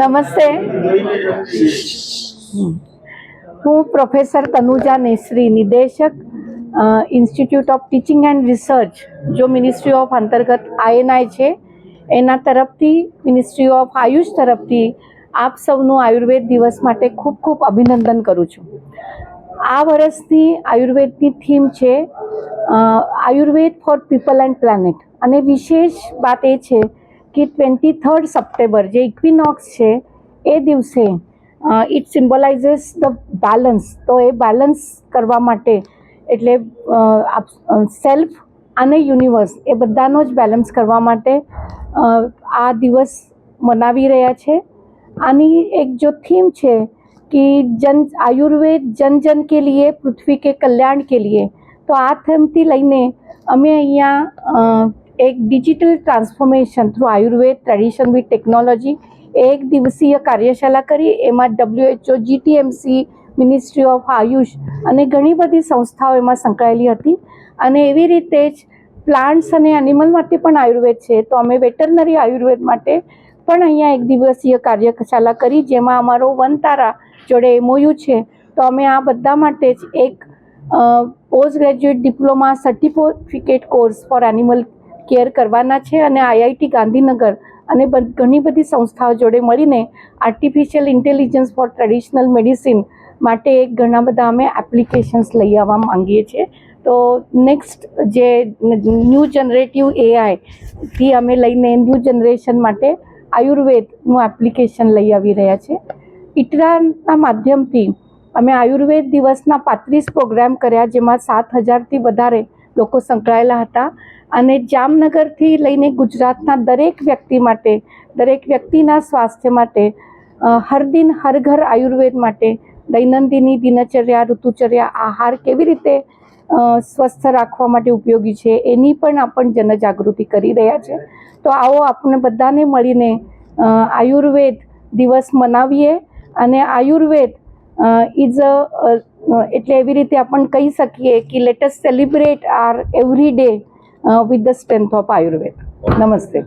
નમસ્તે. હું પ્રોફેસર તનુજા નેસરી, નિદેશક institute of teaching and research જો મિનિસ્ટ્રી ઓફ અંતર્ગત આઈએનઆઈ છે. એના તરફથી મિનિસ્ટ્રી ઓફ આયુષ તરફથી આપ સૌનું આયુર્વેદ દિવસ માટે ખૂબ ખૂબ અભિનંદન કરું છું. આ વર્ષની આયુર્વેદની થીમ છે Ayurveda for people and planet. અને વિશેષ વાત એ છે કે ટ્વેન્ટી થર્ડ સપ્ટેમ્બર જે ઇક્વિનોક્સ છે, એ દિવસે ઇટ સિમ્બોલાઇઝેસ ધ બેલેન્સ તો એ બેલેન્સ કરવા માટે એટલે સેલ્ફ અને યુનિવર્સ એ બધાનો જ બેલેન્સ કરવા માટે આ દિવસ મનાવી રહ્યા છે. આની એક જો થીમ છે કે જન, આયુર્વેદ જન જન કે લીએ, પૃથ્વી કે કલ્યાણ કે લીએ, તો આ થીમથી લઈને અમે અહીંયા એક digital transformation through Ayurveda tradition with technology એક દિવસીય કાર્યશાળા કરી એમાં WHO GTMC ministry of Ayush અને ઘણી બધી સંસ્થાઓ એમાં સંકળાયેલી હતી અને એવી રીતે જ પ્લાન્ટ્સ અને એનિમલ માટે પણ આયુર્વેદ છે તો અમે વેટરનરી આયુર્વેદ માટે પણ અહીંયા એક દિવસીય કાર્યશાળા કરી જેમાં અમારો વનતારા જોડે એમઓયુ છે તો અમે આ બધા માટે જ એક post graduate diploma certificate course for animal care કરવાના છે અને આઈઆઈટી ગાંધીનગર અને ઘણી બધી સંસ્થાઓ જોડે મળીને artificial intelligence for traditional medicine માટે ઘણા બધા અમે એપ્લિકેશન્સ લઈ આવવા માંગીએ છીએ. તો નેક્સ્ટ જે ન્યૂ જનરેટિવ એઆઈથી અમે લઈને ન્યૂ જનરેશન માટે આયુર્વેદનું એપ્લિકેશન લઈ આવી રહ્યા છે ઇટરાના માધ્યમથી અમે આયુર્વેદ દિવસના પાંત્રીસ પ્રોગ્રામ કર્યા, જેમાં સાત હજારથી વધારે લોકો સંકળાયેલા હતા. અને જામનગરથી લઈને ગુજરાતના દરેક વ્યક્તિ માટે, દરેક વ્યક્તિના સ્વાસ્થ્ય માટે હરદિન હર ઘર આયુર્વેદ માટે દૈનંદિની દિનચર્યા, ઋતુચર્યા, આહાર કેવી રીતે સ્વસ્થ રાખવા માટે ઉપયોગી છે, એની પણ આપણ જનજાગૃતિ કરી રહ્યા છે. તો આવો આપણે બધાને મળીને આયુર્વેદ દિવસ મનાવીએ. અને આયુર્વેદ ઇઝ અ એટલે એવી રીતે આપણે કહી શકીએ કે let us celebrate are every day with the strength of Ayurveda નમસ્તે.